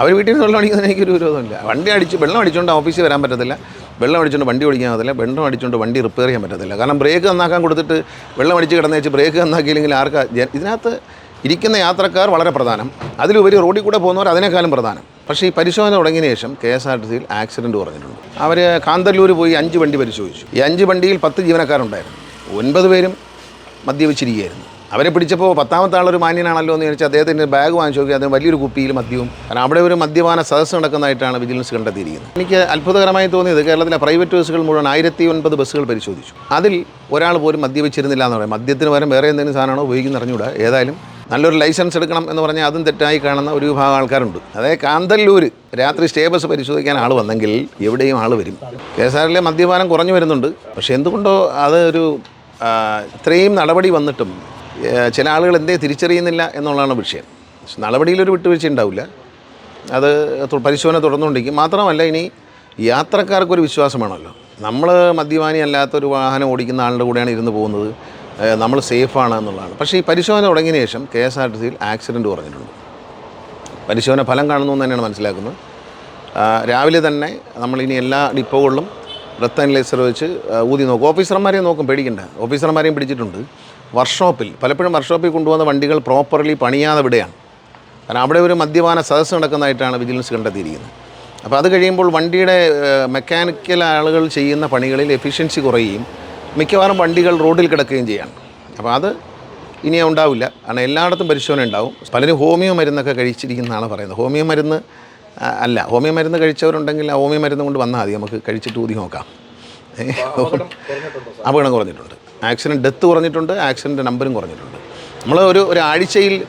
അവർ വീട്ടിൽ നിന്ന് വെള്ളം അടിക്കുന്നതിന് എനിക്കൊരു വിരോധമില്ല. വണ്ടി അടിച്ച് വെള്ളം അടിച്ചുകൊണ്ട് ഓഫീസിൽ വരാൻ പറ്റത്തില്ല. വെള്ളം അടിച്ചുകൊണ്ട് വണ്ടി ഓടിക്കാൻ പറ്റില്ല വെള്ളം അടിച്ചുകൊണ്ട് വണ്ടി റിപ്പയർ ചെയ്യാൻ പറ്റത്തില്ല. കാരണം ബ്രേക്ക് നന്നാക്കാൻ കൊടുത്തിട്ട് വെള്ളം അടിച്ച് കിടന്ന് വെച്ച് ബ്രേക്ക് നന്നാക്കിയില്ലെങ്കിൽ ആർക്കാ ഇതിനകത്ത് ഇരിക്കുന്ന യാത്രക്കാർ വളരെ പ്രധാനം. അതിലുപരി റോഡിൽ കൂടെ പോകുന്നവർ അതിനേക്കാളും പ്രധാനം. പക്ഷേ ഈ പരിശോധന തുടങ്ങിയ ശേഷം കെ എസ് ആർ ടി സിയിൽ ആക്സിഡന്റ് കുറഞ്ഞിട്ടുണ്ട് അവർ കാന്തല്ലൂർ പോയി അഞ്ച് വണ്ടി പരിശോധിച്ചു. ഈ അഞ്ച് വണ്ടിയിൽ പത്ത് ജീവനക്കാരുണ്ടായിരുന്നു. ഒൻപത് പേരും മദ്യപിച്ചിരിക്കുകയായിരുന്നു. അവരെ പിടിച്ചപ്പോൾ പത്താമത്തെ ആളൊരു മാന്യനാണല്ലോ എന്ന് ചോദിച്ചാൽ അദ്ദേഹത്തിന്റെ ബാഗ് വാങ്ങിച്ചു നോക്കി അദ്ദേഹം വലിയൊരു കുപ്പിയിൽ മദ്യവും. കാരണം അവിടെ ഒരു മദ്യപാന സദസ്സ് നടക്കുന്നതായിട്ടാണ് വിജിലൻസ് കണ്ടെത്തിയിരിക്കുന്നത്. എനിക്ക് അത്ഭുതകരമായി തോന്നിയത് കേരളത്തിലെ പ്രൈവറ്റ് ബസ്സുകൾ മുഴുവൻ ആയിരത്തി ഒൻപത് ബസ്സുകൾ പരിശോധിച്ചു. അതിൽ ഒരാൾ പോലും മദ്യപിച്ചിരുന്നില്ല എന്ന് പറയാം. മദ്യത്തിന് പകരം വേറെ എന്തെങ്കിലും സാധനമാണോ ഉപയോഗിക്കുന്ന അറിഞ്ഞൂടാ ഏതായാലും നല്ലൊരു ലൈസൻസ് എടുക്കണം എന്ന് പറഞ്ഞാൽ അതും തെറ്റായി കാണുന്ന ഒരു വിഭാഗം ആൾക്കാരുണ്ട്. അതായത് കാന്തല്ലൂർ രാത്രി സ്റ്റേ ബസ് പരിശോധിക്കാൻ ആൾ വന്നെങ്കിൽ എവിടെയും ആൾ വരും. കെ എസ് ആറിലെ മദ്യപാനം കുറഞ്ഞു വരുന്നുണ്ട്. പക്ഷേ എന്തുകൊണ്ടോ അതൊരു ഇത്രയും നടപടി വന്നിട്ടും ചില ആളുകൾ എന്തേ തിരിച്ചറിയുന്നില്ല എന്നുള്ളതാണ് വിഷയം. നടപടിയിലൊരു വിട്ടുവീഴ്ച ഉണ്ടാവില്ല. അത് പരിശോധന തുടർന്നുകൊണ്ടിരിക്കും. മാത്രമല്ല ഇനി യാത്രക്കാർക്കൊരു വിശ്വാസം വേണമല്ലോ നമ്മൾ മദ്യപാനി അല്ലാത്തൊരു വാഹനം ഓടിക്കുന്ന ആളുടെ കൂടെയാണ് ഇരുന്ന് പോകുന്നത്. നമ്മൾ സേഫാണ് എന്നുള്ളതാണ്. പക്ഷേ ഈ പരിശോധന തുടങ്ങിയ ശേഷം കെ എസ് ആർ ടി സിയിൽ ആക്സിഡന്റ് കുറഞ്ഞിട്ടുണ്ട് പരിശോധന ഫലം കാണുന്നു എന്ന് തന്നെയാണ് മനസ്സിലാക്കുന്നത്. രാവിലെ തന്നെ നമ്മളിനി എല്ലാ ഡിപ്പോകളിലും ബ്രത്ത് അനലൈസർ വെച്ച് ഊതി നോക്കും. ഓഫീസർമാരെയും നോക്കും പേടിക്കണ്ട. ഓഫീസർമാരെയും പിടിച്ചിട്ടുണ്ട്. വർക്ക്ഷോപ്പിൽ പലപ്പോഴും വർക്ക്ഷോപ്പിൽ കൊണ്ടുവന്ന വണ്ടികൾ പ്രോപ്പർലി പണിയാതെ വിടുകയാണ്. കാരണം അവിടെ ഒരു മദ്യപാന സദസ്സ് നടക്കുന്നതായിട്ടാണ് വിജിലൻസ് കണ്ടെത്തിയിരിക്കുന്നത്. അപ്പോൾ അത് കഴിയുമ്പോൾ വണ്ടിയുടെ മെക്കാനിക്കൽ ആളുകൾ ചെയ്യുന്ന പണികളിൽ എഫിഷ്യൻസി കുറയുകയും മിക്കവാറും വണ്ടികൾ റോഡിൽ കിടക്കുകയും ചെയ്യാണ്. അപ്പോൾ അത് ഇനി ഉണ്ടാവില്ല. കാരണം എല്ലായിടത്തും പരിശോധന ഉണ്ടാവും. പലരും ഹോമിയോ മരുന്നൊക്കെ കഴിച്ചിരിക്കുന്നതാണ് പറയുന്നത്. ഹോമിയോ മരുന്ന് അല്ല ഹോമിയോ മരുന്ന് കഴിച്ചവരുണ്ടെങ്കിൽ ആ ഹോമിയോ മരുന്ന് കൊണ്ട് വന്നാൽ മതി. നമുക്ക് കഴിച്ചിട്ട് ഊതി നോക്കാം? അപകടം കുറഞ്ഞിട്ടുണ്ട്. ആക്സിഡന്റ് ഡെത്ത് കുറഞ്ഞിട്ടുണ്ട് ആക്സിഡന്റ് നമ്പറും കുറഞ്ഞിട്ടുണ്ട്. നമ്മൾ ഒരു ഒരാഴ്ചയിൽ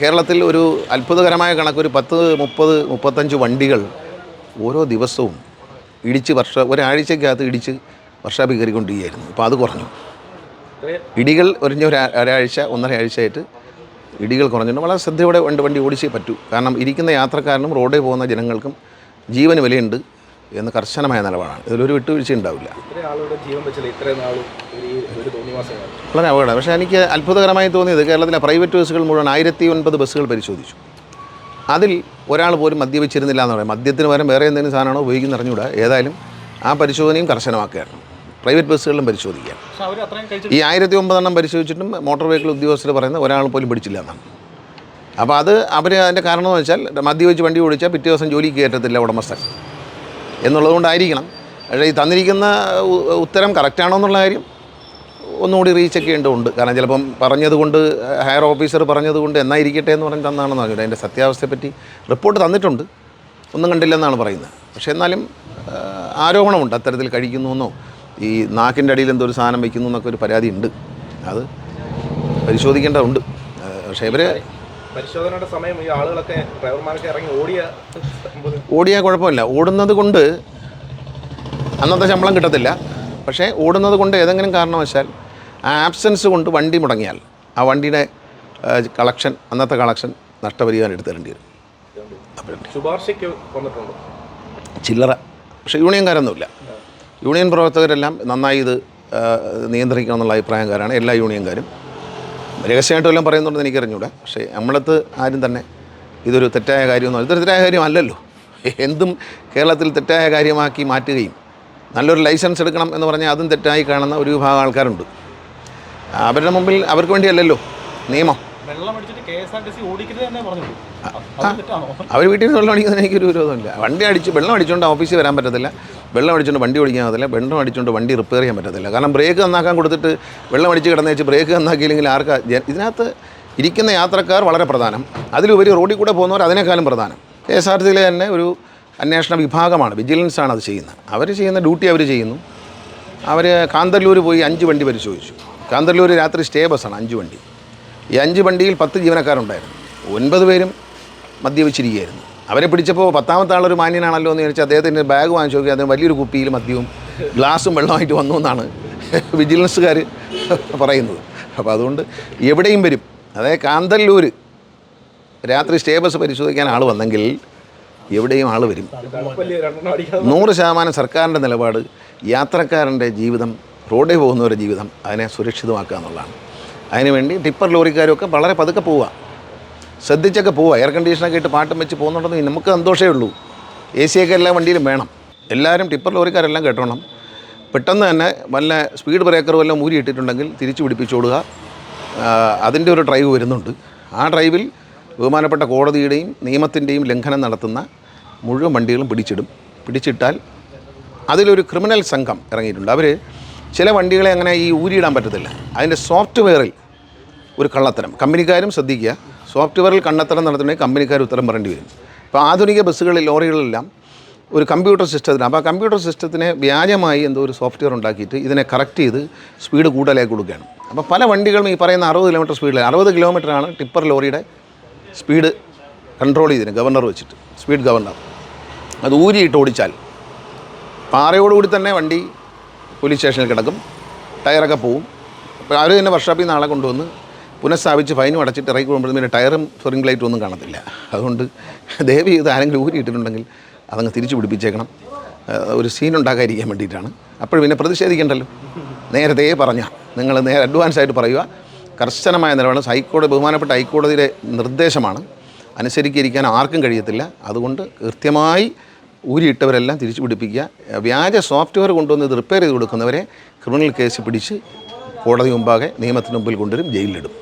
കേരളത്തിൽ ഒരു അത്ഭുതകരമായ കണക്ക് ഒരു പത്ത് മുപ്പത് മുപ്പത്തഞ്ച് വണ്ടികൾ ഓരോ ദിവസവും ഇടിച്ച് വർഷ ഒരാഴ്ചക്കകത്ത് ഇടിച്ച് വർഷാപ്പിൽ കയറിക്കൊണ്ടിരിക്കുകയായിരുന്നു അപ്പോൾ അത് കുറഞ്ഞു. ഇടികൾ ഒരിഞ്ഞ ഒരു ഒരാഴ്ച ഒന്നര ആഴ്ചയായിട്ട് ഇടികൾ കുറഞ്ഞിട്ടുണ്ട്. വളരെ ശ്രദ്ധയോടെ വണ്ടി വണ്ടി ഓടിച്ചേ പറ്റൂ. കാരണം ഇരിക്കുന്ന യാത്രക്കാരനും റോഡിൽ പോകുന്ന ജനങ്ങൾക്കും ജീവൻ വിലയുണ്ട് എന്ന് കർശനമായ നിലപാടാണ്. ഇതിലൊരു വിട്ടുവീഴ്ച ഉണ്ടാവില്ല ഒരു തോന്നിവാസമാണ്. വളരെ അപകടം പക്ഷേ എനിക്ക് അത്ഭുതകരമായി തോന്നിയത് കേരളത്തിലെ പ്രൈവറ്റ് ബസ്സുകൾ മുഴുവൻ ആയിരത്തി ഒൻപത് ബസ്സുകൾ പരിശോധിച്ചു. അതിൽ ഒരാൾ പോലും മദ്യപിച്ചിരുന്നില്ല എന്ന് പറയാം. മദ്യത്തിന് പകരം വേറെ എന്തെങ്കിലും സാധനമാണോ ഉപയോഗിക്കുന്ന അറിഞ്ഞൂടാ ഏതായാലും ആ പരിശോധനയും കർശനമാക്കുകയാണ്. പ്രൈവറ്റ് ബസ്സുകളിലും പരിശോധിക്കുകയാണ്. ഈ ആയിരത്തി ഒമ്പതെണ്ണം പരിശോധിച്ചിട്ടും മോട്ടോർ വെഹിക്കിൾ ഉദ്യോഗസ്ഥർ പറയുന്നത് ഒരാൾ പോലും പിടിച്ചില്ല എന്നാണ്. അപ്പോൾ അത് അവർ അതിന്റെ കാരണം എന്ന് വെച്ചാൽ മദ്യപിച്ച് വണ്ടി ഓടിച്ചാൽ പിറ്റേ ദിവസം ജോലിക്ക് കയറ്റത്തില്ല ഉടമസ്ഥൻ. എന്നുള്ളതുകൊണ്ടായിരിക്കണം. പക്ഷേ ഈ തന്നിരിക്കുന്ന ഉത്തരം കറക്റ്റാണോ എന്നുള്ള കാര്യം ഒന്നുകൂടി റീചെക്ക് ചെയ്യേണ്ടതുണ്ട് കാരണം ചിലപ്പം പറഞ്ഞതുകൊണ്ട് ഹയർ ഓഫീസർ പറഞ്ഞതുകൊണ്ട് എന്നായിരിക്കട്ടെ എന്ന് പറഞ്ഞ് തന്നാണെന്ന് പറഞ്ഞു. അതിന്റെ സത്യാവസ്ഥയെപ്പറ്റി റിപ്പോർട്ട് തന്നിട്ടുണ്ട്. ഒന്നും കണ്ടില്ലെന്നാണ് പറയുന്നത്. പക്ഷേ എന്നാലും ആരോപണമുണ്ട്. അത്തരത്തിൽ കഴിക്കുന്നു എന്നോ ഈ നാക്കിന്റെ അടിയിൽ എന്തോ ഒരു സാധനം വയ്ക്കുന്നു എന്നൊക്കെ ഒരു പരാതി ഉണ്ട് അത് പരിശോധിക്കേണ്ടതുണ്ട്. പക്ഷേ ഇവർ പരിശോധനയുടെ സമയം ഈ ആളുകളൊക്കെ ഡ്രൈവർമാരൊക്കെ ഇറങ്ങി ഓടിയ ഓടിയാൽ കുഴപ്പമില്ല. ഓടുന്നത് കൊണ്ട് അന്നത്തെ ശമ്പളം കിട്ടത്തില്ല. പക്ഷേ ഓടുന്നത് കൊണ്ട് ഏതെങ്കിലും കാരണവശാൽ ആ ആബ്സെൻസ് കൊണ്ട് വണ്ടി മുടങ്ങിയാൽ ആ വണ്ടിയുടെ കളക്ഷൻ അന്നത്തെ കളക്ഷൻ നഷ്ടപരിഹാരം എടുത്ത് തരേണ്ടി വരും ശുപാർശയ്ക്ക് വന്നിട്ടുണ്ട്. ചില്ലറ. പക്ഷേ യൂണിയൻകാരൊന്നുമില്ല. യൂണിയൻ പ്രവർത്തകരെല്ലാം നന്നായി ഇത് നിയന്ത്രിക്കണം എന്നുള്ള അഭിപ്രായക്കാരാണ് എല്ലാ യൂണിയൻകാരും. രഹസ്യമായിട്ട് വല്ലതും പറയുന്നുണ്ടെന്ന് എനിക്കറിഞ്ഞൂടെ. പക്ഷേ നമ്മളത്ത് ആരും തന്നെ ഇതൊരു തെറ്റായ കാര്യമൊന്നും ഇതൊരു തെറ്റായ കാര്യമല്ലല്ലോ. എന്തും കേരളത്തിൽ തെറ്റായ കാര്യമാക്കി മാറ്റുകയും നല്ലൊരു ലൈസൻസ് എടുക്കണം എന്ന് പറഞ്ഞാൽ അതും തെറ്റായി കാണുന്ന ഒരു വിഭാഗം ആൾക്കാരുണ്ട്. അവരുടെ മുമ്പിൽ അവർക്ക് വേണ്ടിയല്ലല്ലോ. നിയമം. അവർ വീട്ടിൽ നിന്ന് വെള്ളം അടിക്കുന്നതിന് എനിക്കൊരു വിരോധമില്ല. വണ്ടി അടിച്ച് വെള്ളം അടിച്ചുകൊണ്ട് ഓഫീസിൽ വരാൻ പറ്റത്തില്ല. വെള്ളം അടിച്ചുകൊണ്ട് വണ്ടി ഓടിക്കാൻ പറ്റില്ല വെള്ളം അടിച്ചുകൊണ്ട് വണ്ടി റിപ്പയർ ചെയ്യാൻ പറ്റത്തില്ല. കാരണം ബ്രേക്ക് നന്നാക്കാൻ കൊടുത്തിട്ട് വെള്ളം അടിച്ച് കിടന്നു വെച്ച് ബ്രേക്ക് നന്നാക്കിയില്ലെങ്കിൽ ആർക്കാ ഇതിനകത്ത് ഇരിക്കുന്ന യാത്രക്കാർ വളരെ പ്രധാനം. അതിലുപരി റോഡിൽ കൂടെ പോകുന്നവർ അതിനേക്കാളും പ്രധാനം. കെ എസ് ആർ സിയിലെ തന്നെ ഒരു അന്വേഷണ വിഭാഗമാണ്. വിജിലൻസ് ആണ് അത് ചെയ്യുന്നത്. അവർ ചെയ്യുന്ന ഡ്യൂട്ടി അവർ ചെയ്യുന്നു. അവർ കാന്തല്ലൂർ പോയി അഞ്ച് വണ്ടി പരിശോധിച്ചു. കാന്തല്ലൂർ രാത്രി സ്റ്റേ ബസ്സാണ് അഞ്ച് വണ്ടി. ഈ അഞ്ച് വണ്ടിയിൽ പത്ത് ജീവനക്കാരുണ്ടായിരുന്നു. ഒൻപത് പേരും മദ്യപിച്ചിരിക്കുകയായിരുന്നു. അവരെ പിടിച്ചപ്പോൾ പത്താമത്തെ ആളൊരു മാന്യനാണല്ലോ എന്ന് ചോദിച്ചാൽ അദ്ദേഹത്തിന്റെ ബാഗ് വാങ്ങിച്ചു നോക്കി അദ്ദേഹം വലിയൊരു കുപ്പിയിൽ മദ്യവും ഗ്ലാസും വെള്ളമായിട്ട് വന്നു എന്നാണ് വിജിലൻസുകാർ പറയുന്നത്. അപ്പോൾ അതുകൊണ്ട് എവിടെയും വരും. അതായത് കാന്തല്ലൂർ രാത്രി സ്റ്റേ ബസ് പരിശോധിക്കാൻ ആൾ വന്നെങ്കിൽ എവിടെയും ആൾ വരും. നൂറ് ശതമാനം സർക്കാരിന്റെ നിലപാട് യാത്രക്കാരന്റെ ജീവിതം റോഡിൽ പോകുന്നവരുടെ ജീവിതം അതിനെ സുരക്ഷിതമാക്കുക എന്നുള്ളതാണ്. അതിനുവേണ്ടി ടിപ്പർ ലോറിക്കാരൊക്കെ വളരെ പതുക്കെ പോവുക. ശ്രദ്ധിച്ചൊക്കെ പോവുക. എയർ കണ്ടീഷനൊക്കെ ഇട്ട് പാട്ടും വെച്ച് പോകുന്നുണ്ടെന്ന് നമുക്ക് സന്തോഷമേ ഉള്ളൂ. എ സി ഒക്കെ എല്ലാ വണ്ടിയിലും വേണം. എല്ലാവരും ടിപ്പർ ലോറിക്കാരെല്ലാം കേട്ടോണം. പെട്ടെന്ന് തന്നെ വല്ല സ്പീഡ് ബ്രേക്കർ വല്ല ഊരി ഇട്ടിട്ടുണ്ടെങ്കിൽ തിരിച്ചു പിടിപ്പിച്ചോടുക അതിന്റെ ഒരു ഡ്രൈവ് വരുന്നുണ്ട്. ആ ഡ്രൈവിൽ ബഹുമാനപ്പെട്ട കോടതിയുടെയും നിയമത്തിന്റെയും ലംഘനം നടത്തുന്ന മുഴുവൻ വണ്ടികളും പിടിച്ചിടും. പിടിച്ചിട്ടാൽ അതിലൊരു ക്രിമിനൽ സംഘം ഇറങ്ങിയിട്ടുണ്ട്. അവർ ചില വണ്ടികളെ അങ്ങനെ ഈ ഊരിയിടാൻ പറ്റത്തില്ല. അതിന്റെ സോഫ്റ്റ്വെയറിൽ ഒരു കള്ളത്തരം. കമ്പനിക്കാരും ശ്രദ്ധിക്കുക. സോഫ്റ്റ്വെയറിൽ കള്ളത്തരം നടത്തണമെങ്കിൽ കമ്പനിക്കാർ ഉത്തരം പറയേണ്ടി വരും. ഇപ്പോൾ ആധുനിക ബസ്സുകളിൽ ലോറികളിലെല്ലാം ഒരു കമ്പ്യൂട്ടർ സിസ്റ്റത്തിന് അപ്പോൾ ആ കമ്പ്യൂട്ടർ സിസ്റ്റത്തിനെ വ്യാജമായി എന്തോ ഒരു സോഫ്റ്റ്വെയർ ഉണ്ടാക്കിയിട്ട് ഇതിനെ കറക്റ്റ് ചെയ്ത് സ്പീഡ് കൂടുതലായി കൊടുക്കുകയാണ്. അപ്പോൾ പല വണ്ടികളും ഈ പറയുന്ന അറുപത് കിലോമീറ്റർ സ്പീഡിൽ അറുപത് കിലോമീറ്ററാണ് ടിപ്പർ ലോറിയുടെ സ്പീഡ് കൺട്രോൾ ചെയ്തിന് ഗവർണർ വെച്ചിട്ട്. Speed governor. അത് ഊരിയിട്ട് ഓടിച്ചാൽ പാറയോടുകൂടി തന്നെ വണ്ടി പോലീസ് സ്റ്റേഷനിൽ കിടക്കും. ടയറൊക്കെ പോവും. അപ്പോൾ അവർ തന്നെ വർക്ക്ഷോപ്പിൽ നിന്ന് ആളെ കൊണ്ടുവന്ന് പുനഃസ്ഥാപിച്ച് ഫൈനും അടച്ചിട്ട് ഇറക്കി കൊണ്ടുവന്ന് പിന്നെ ടയറും സ്പ്രിംഗ് ലൈറ്റും ഒന്നും കാണത്തില്ല. അതുകൊണ്ട് ദയവ് ചെയ്ത് ആരെങ്കിലും ഊരിയിട്ടിട്ടുണ്ടെങ്കിൽ അതങ്ങ് തിരിച്ചു പിടിപ്പിച്ചേക്കണം. ഒരു സീൻ ഉണ്ടാക്കാതിരിക്കാൻ വേണ്ടിയിട്ടാണ്. അപ്പോൾ പിന്നെ പ്രതിഷേധിക്കണ്ടല്ലോ. നേരത്തെ പറഞ്ഞ നിങ്ങൾ നേരെ അഡ്വാൻസ് ആയിട്ട് പറയുക. കർശനമായ നിലപാട് ഹൈക്കോടതി ബഹുമാനപ്പെട്ട ഹൈക്കോടതിയുടെ നിർദ്ദേശമാണ്. അനുസരിക്കിരിക്കാൻ ആർക്കും കഴിയത്തില്ല. അതുകൊണ്ട് കൃത്യമായി ഊരിയിട്ടവരെല്ലാം തിരിച്ചു പിടിപ്പിക്കുക. വ്യാജ സോഫ്റ്റ്വെയർ കൊണ്ടുവന്ന് ഇത് റിപ്പയർ ചെയ്ത് കൊടുക്കുന്നവരെ ക്രിമിനൽ കേസ് പിടിച്ച് കോടതി മുമ്പാകെ നിയമത്തിന് മുമ്പിൽ കൊണ്ടുവരും ജയിലിലിടും.